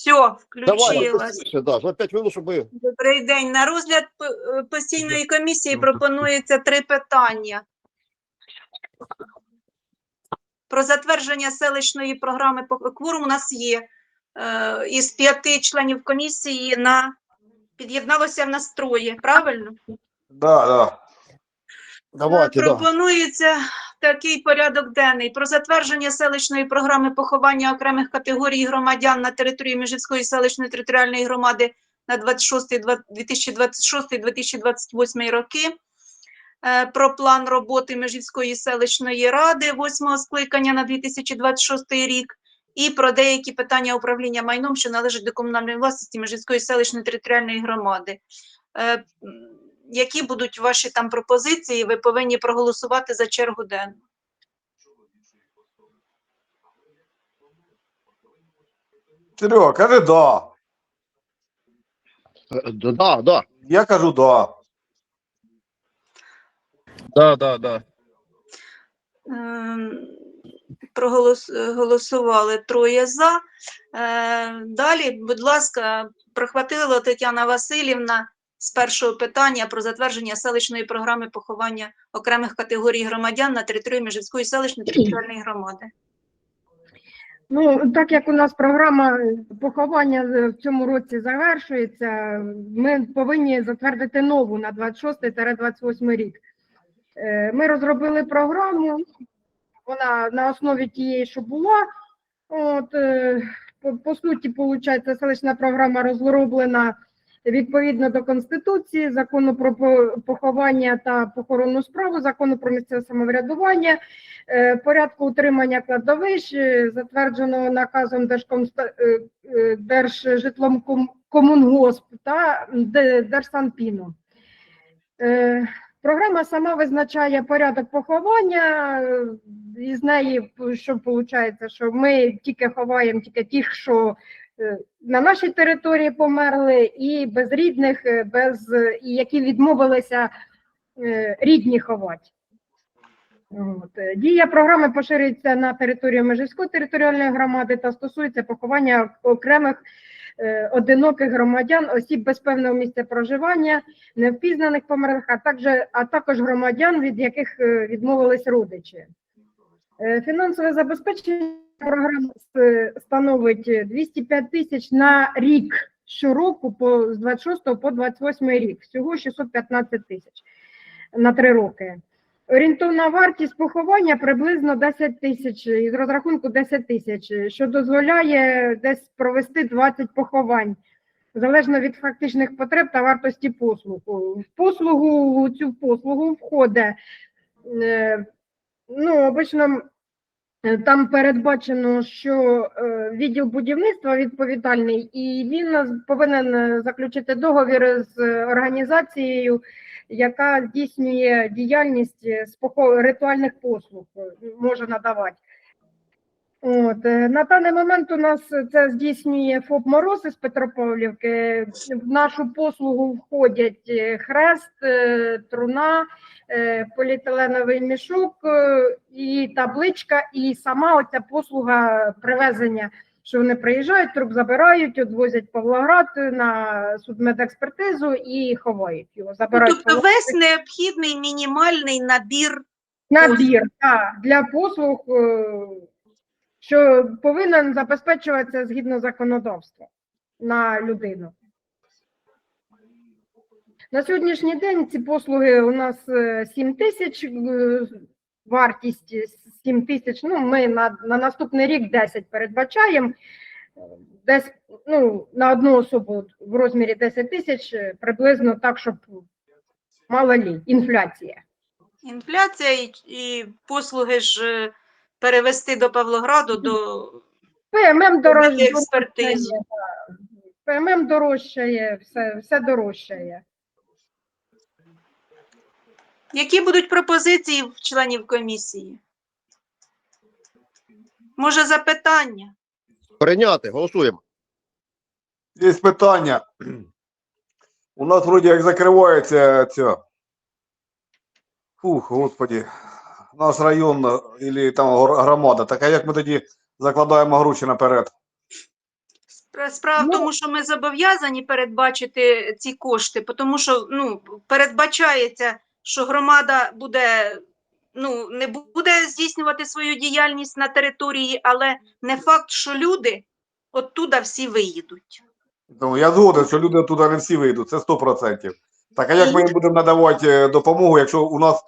Все, Давай, включилась. быстрее, да, за 5 минут, чтобы... Добрий день. На розгляд е, постійної комісії Ну, пропонується три питання. Про затвердження селищної програми по- кворум у нас є е, із п'яти членів комісії на під'єдналося в нас троє, правильно? Да, да. Давайте. Пропонується такий порядок денний про затвердження селищної програми поховання окремих категорій громадян на території Межівської селищної територіальної громади на 2026-2028 роки. Е, Про план роботи Межівської селищної ради 8 скликання на 2026 рік і про деякі питання управління майном, що належать до комунальної власності Межівської селищної територіальної громади. Е, які будуть ваші там пропозиції, ви повинні проголосувати за чергу денну. Серега, кажи да. Да, да, да. Я кажу да. Да, да, да. Ем, Проголос, е, голосували троє за. Е, Далі, будь ласка, прохватила Тетяна Васильівна з першого питання про затвердження селищної програми поховання окремих категорій громадян на території Межівської селищної територіальної громади. Ну, так як у нас програма поховання в цьому році завершується, ми повинні затвердити нову на 26-28 рік. Е, Ми розробили програму, вона на основі тієї, що була. От, е, по, по суті, виходить, селищна програма розроблена відповідно до Конституції, закону про поховання та похоронну справу, закону про місцеве самоврядування, е, порядку утримання кладовищ, е, затвердженого наказом е, е, та Де- Держсанпіну. Програма сама визначає порядок поховання, е, і з неї що виходить, що ми тільки ховаємо тільки тих, що на нашій території померли, і без рідних, е, без е, і які відмовилися е, рідні ховати. От. е, Дія програми поширюється на територію Межівської територіальної громади та стосується поховання окремих е, одиноких громадян, осіб без певного місця проживання, невпізнаних померлих, а також, а також громадян, від яких е, відмовились родичі. Е, Фінансове забезпечення програми с- становить 205 тисяч на рік щороку по, з 26 по 28 рік, всього 615 тисяч на три роки. Орієнтовна вартість поховання приблизно 10 тисяч, із розрахунку 10 тисяч, що дозволяє десь провести 20 поховань, залежно від фактичних потреб та вартості послугу. В послугу, цю послугу входить, е, ну, обично е, там передбачено, що е, відділ будівництва відповідальний, і він повинен е, заключити договір з е, організацією, яка здійснює діяльність е, з ритуальних послуг, е, може надавати. От, е, на даний момент у нас це здійснює ФОП Мороз із Петропавлівки. В нашу послугу входять е, хрест, е, труна, е, поліетиленовий мішок е, і табличка, і сама оця послуга привезення, що вони приїжджають, труп забирають, відвозять Павлоград на судмедекспертизу і ховають його. Забирають тобто Павлоград. весь необхідний мінімальний набір набір так, для послуг, е, що повинен забезпечуватися згідно законодавства на людину. На сьогоднішній день ці послуги у нас е, 7 тисяч, е, вартість 7 тисяч. Ну, ми на, на наступний рік 10 передбачаємо. Е, Десь ну, на одну особу в розмірі 10 тисяч, е, приблизно так, щоб мало лі, інфляція. інфляція і, і послуги ж е, перевести до Павлограду до ПММ дорожчає. експертизу. ПММ дорожчає, все, все дорожчає. Які будуть пропозиції в членів комісії? Може, запитання? Прийняти, голосуємо. Є питання. У нас вроді як закривається ця. Фух, господі. Наш район або там громада. Так а як ми тоді закладаємо гроші наперед? Спра- Справа в Ну- тому, що ми зобов'язані передбачити ці кошти, тому що ну, передбачається, що громада буде, ну, не буде здійснювати свою діяльність на території, але не факт, що люди оттуда всі виїдуть. Ну, я згоден, що люди туди не всі вийдуть, це 100%. Так а як ми їм будемо надавати е, допомогу, якщо у нас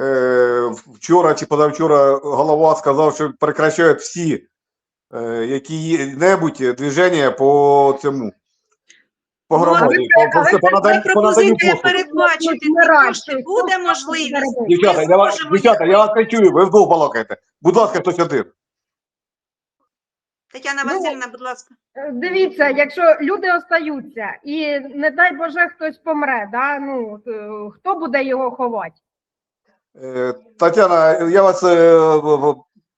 е, вчора чи позавчора голова сказав, що прекращають всі е, які-небудь движення по цьому. По Ну, громаді, наданню пропозиція передбачити ці кошти. Буде можливість. Дівчата, я вас, дівчата, я вас не чую, ви вдвох балакаєте. Будь ласка, хтось один. Тетяна Ну, Васильівна, будь ласка. Е, Дивіться, якщо люди остаються, і не дай Боже хтось помре, да? ну, е, хто буде його ховати? Е, Тетяна, я вас е,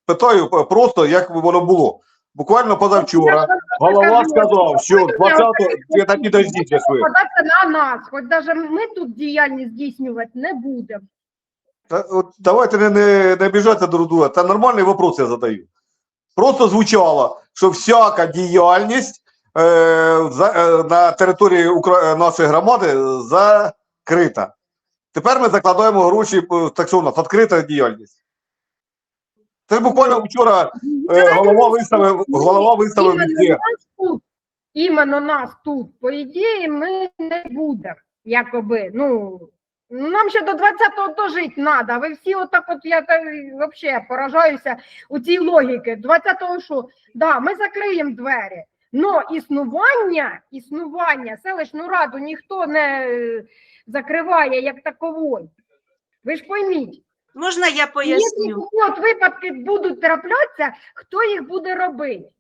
питаю просто, як воно було. Буквально позавчора голова сказав, що 20-го, оце- я не дождіться ви. Податься на нас, хоч навіть ми тут діяльність здійснювати не будемо. Та, от, давайте не, не, не обіжатися друг друга. Це нормальний вопрос я задаю. Просто звучало, що всяка діяльність е, за, е, на території Укра... е, нашої громади закрита. Тепер ми закладаємо гроші, е, так що у нас відкрита діяльність. Це буквально вчора голова виставив, голова виставив тут, іменно нас тут, по ідеї, ми не будемо, якоби, ну, нам ще до 20-го дожити треба. Ви всі отак от, я взагалі поражаюся у цій логіки. 20-го що? Да, ми закриємо двері. Но існування, існування, селищну раду ніхто не е, закриває як такової. Ви ж пойміть, Можна я і Якщо такі от випадки будуть траплятися, хто їх буде робити?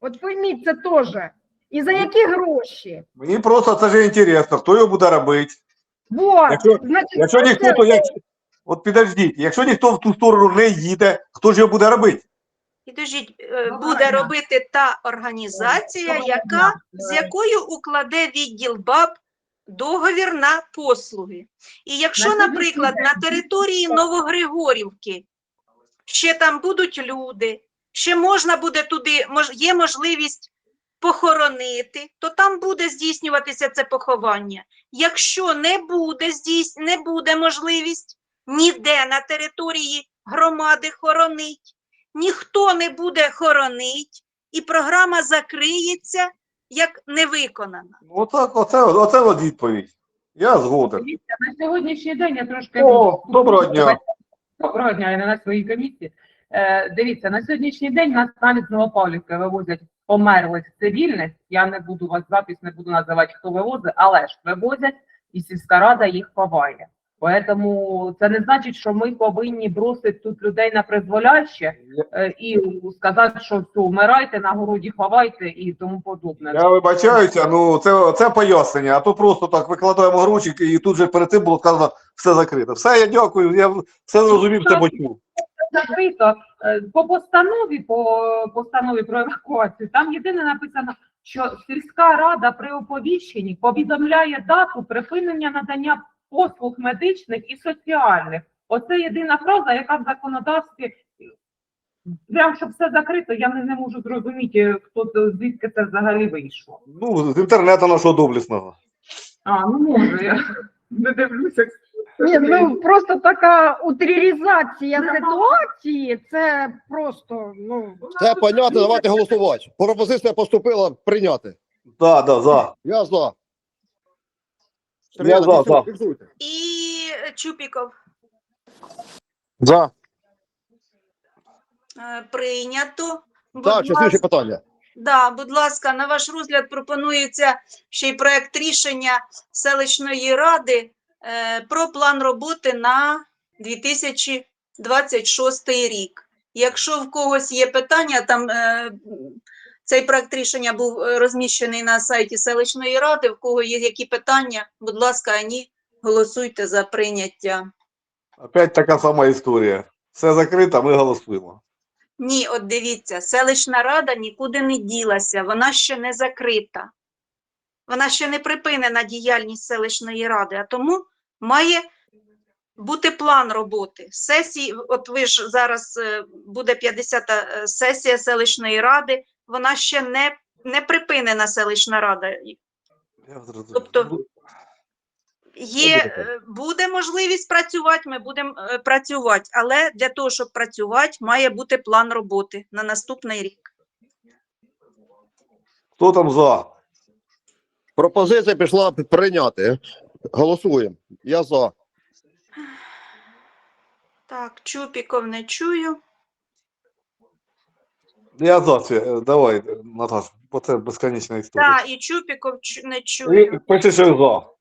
От пойміть це теж. І за які гроші? Мені просто це ж інтересно, хто його буде робити. Вот, Якщо- значить, Якщо це- ніхто, то як. От підождіть, якщо ніхто в ту сторону не їде, хто ж його буде робити? Підождіть, е, буде робити та організація, яка, з якою укладе відділ БАБ договір на послуги. І якщо, наприклад, на території Новогригорівки ще там будуть люди, ще можна буде туди, є можливість похоронити, то там буде здійснюватися це поховання. Якщо не буде здійс... не буде можливість ніде на території громади хоронить, ніхто не буде хоронить, і програма закриється як невиконана. Отак, оце, оце от відповідь. Я згоден. Дивіться, на сьогоднішній день я трошки О, доброго дня. Доброго дня, я не на своїй комісії. Е, дивіться, на сьогоднішній день нас навіть з Новопавлівки вивозять померлих цивільних. Я не буду вас запис, не буду називати, хто вивозить, але ж вивозять, і сільська рада їх ховає. Тому це не значить, що ми повинні бросити тут людей на призволяще е, і сказати, що все, вмирайте, на городі ховайте і тому подобне. Я вибачаюся, ну це, це пояснення, а то просто так викладаємо гроші, і тут же перед цим було сказано все закрито. Все, я дякую, я все зрозумів, все почув. закрито Е, по постанові, по постанові про евакуацію. Там єдине написано, що сільська рада при оповіщенні повідомляє дату припинення надання послуг медичних і соціальних. Оце єдина фраза, яка в законодавстві. Прям щоб все закрито, я не, не можу зрозуміти, хто це- звідки це взагалі вийшло. Ну, з інтернету нашого доблесного. А, ну може, я не дивлюся. Ні, ну просто така утрірізація ситуації, це просто, ну, Це понятно, давайте голосувати. Пропозиція поступила прийняти. Да, да, за. Я за. Я за, за. І е, Чупіков За. е, прийнято. Будь Так, чи слідче ласка, питання? да, будь ласка, на ваш розгляд пропонується ще й проект рішення селищної ради е, про план роботи на 2026 рік. Якщо в когось є питання, там е, цей проект рішення був е, розміщений на сайті селищної ради. В кого є які питання, будь ласка, ані голосуйте за прийняття. Опять така сама історія. Все закрито, ми голосуємо. Ні, от дивіться, селищна рада нікуди не ділася, вона ще не закрита. Вона ще не припинена діяльність селищної ради, а тому має бути план роботи. Сесії, от ви ж зараз е, буде 50-та е, сесія селищної ради, вона ще не не припинена селищна рада. Тобто- Є, буде так. е, буде можливість працювати, ми будемо е, працювати, але для того, щоб працювати, має бути план роботи на наступний рік. Хто там за? Пропозиція пішла прийняти. Голосуємо. Я за. Так, Чупіков не чую. Я за це. Е, Давай, Наташ, бо це безконечна історія. Так, і Чупіков чу- не чую. Пиши, що за.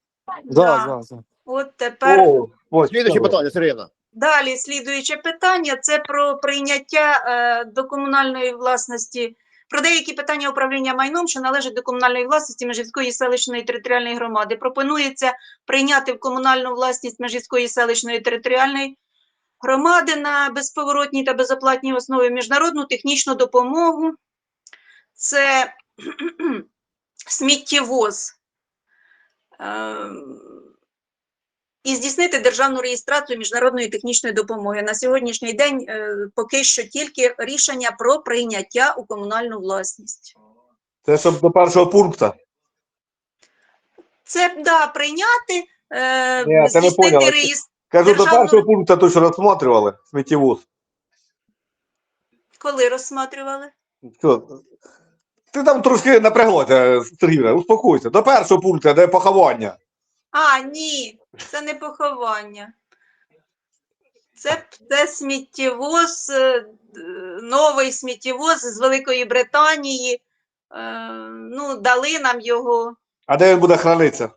Да. От тепер О, ось, Слідуюче добре. питання, Сергійна. Далі слідуюче питання це про прийняття е, до комунальної власності, про деякі питання управління майном, що належать до комунальної власності Межівської селищної територіальної громади. Пропонується прийняти в комунальну власність Межівської селищної територіальної громади на безповоротній та безоплатній основі міжнародну технічну допомогу. Це сміттєвоз. Ем, і здійснити державну реєстрацію міжнародної технічної допомоги. На сьогоднішній день е, поки що тільки рішення про прийняття у комунальну власність. Це щоб до першого пункту. Це да, прийняти, е, не здійснити поняла. Кажу, до першого пункту то, що розсматривали, сміттєвоз. Коли розсматривали? Що? Ти там трошки напряглася, Сергійна, успокойся. До першого пункту, де поховання. А, ні, це не поховання. Це, це сміттєвоз, е, новий сміттєвоз з Великої Британії. Е, ну, дали нам його. А де він буде хранитися?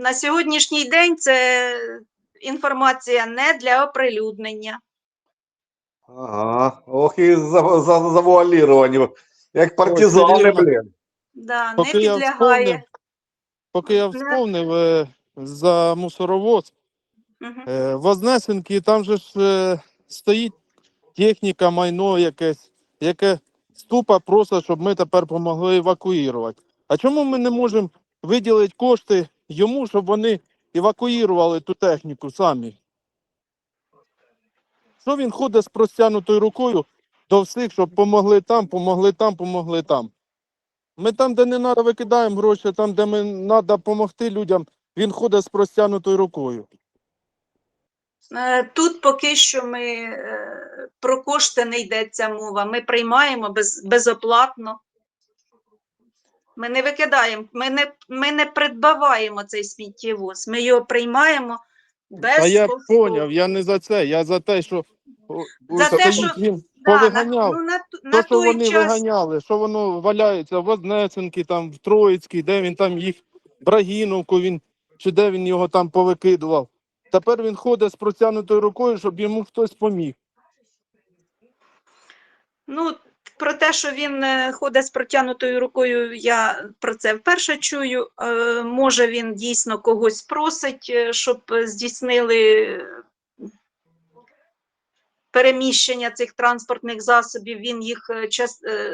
На сьогоднішній день це інформація не для оприлюднення. Ага. Ох, і за, за, завуаліровані. Як партизани, Сергійовна. блін. Да, не Поки я вспомнив, підлягає. поки я вспомнив е, за мусоровоз, Мгм. е, Вознесенки, там же ж е, стоїть техніка, майно якесь, яке ступа просто, щоб ми тепер допомогли евакуювати. А чому ми не можемо виділити кошти йому, щоб вони евакуювали ту техніку самі? Що він ходить з простягнутою рукою до всіх, щоб помогли там, помогли там, помогли там. Ми там, де не треба, викидаємо гроші, там, де ми треба допомогти людям, він ходить з простягнутою рукою. Е, Тут поки що ми е, про кошти не йдеться мова. Ми приймаємо без, безоплатно. Ми не викидаємо, ми не, ми не придбаваємо цей сміттєвоз. Ми його приймаємо А я безкоштовно. поняв, я не за це, я за те, що За те, що- він Да, на, ну, на, То, що той вони час виганяли, що воно валяється в Вознесенки, там в Троїцькій, де він там їх, Брагіновку він, чи де він його там повикидував. Тепер він ходить з протягнутою рукою, щоб йому хтось поміг. Ну, про те, що він е, ходить з протягнутою рукою, я про це вперше чую. Е, Може, він дійсно когось просить, е, щоб здійснили переміщення цих транспортних засобів. Він їх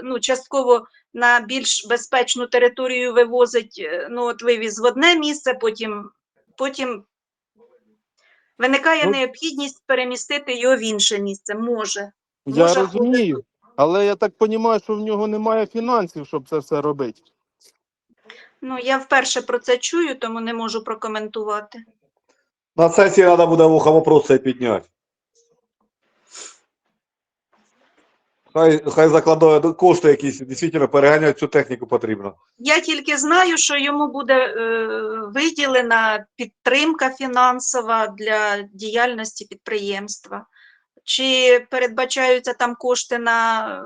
ну, частково на більш безпечну територію вивозить. Ну, от вивіз в одне місце, потім, потім виникає Ну, необхідність перемістити його в інше місце. Може. Я Може, розумію, але я так розумію, що в нього немає фінансів, щоб це все робити. Ну, я вперше про це чую, тому не можу прокоментувати. На сесії треба буде вуха вопрос цей підняти. Хай, хай закладає кошти якісь, дійсно переганяти цю техніку потрібно. Я тільки знаю, що йому буде е, виділена підтримка фінансова для діяльності підприємства. Чи передбачаються там кошти на е,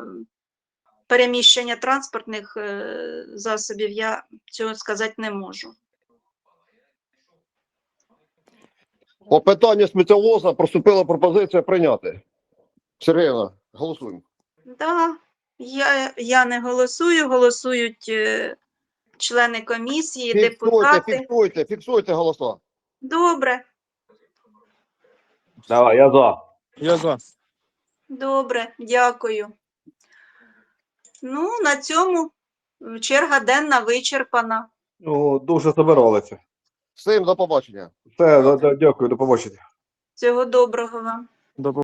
переміщення транспортних е, засобів, я цього сказати не можу. По питанню сміттєвоза поступила пропозиція прийняти. Сергійна, голосуємо. Да, я, я не голосую, голосують е, члени комісії, Фіксуйте, депутати. фіксуйте, фіксуйте голоса. Добре. Давай, я за. Я за. Добре, дякую. Ну, на цьому черга денна вичерпана. Ну, дуже забиралися. Всім до побачення. Все, да- да, дякую, до побачення. Всього доброго вам.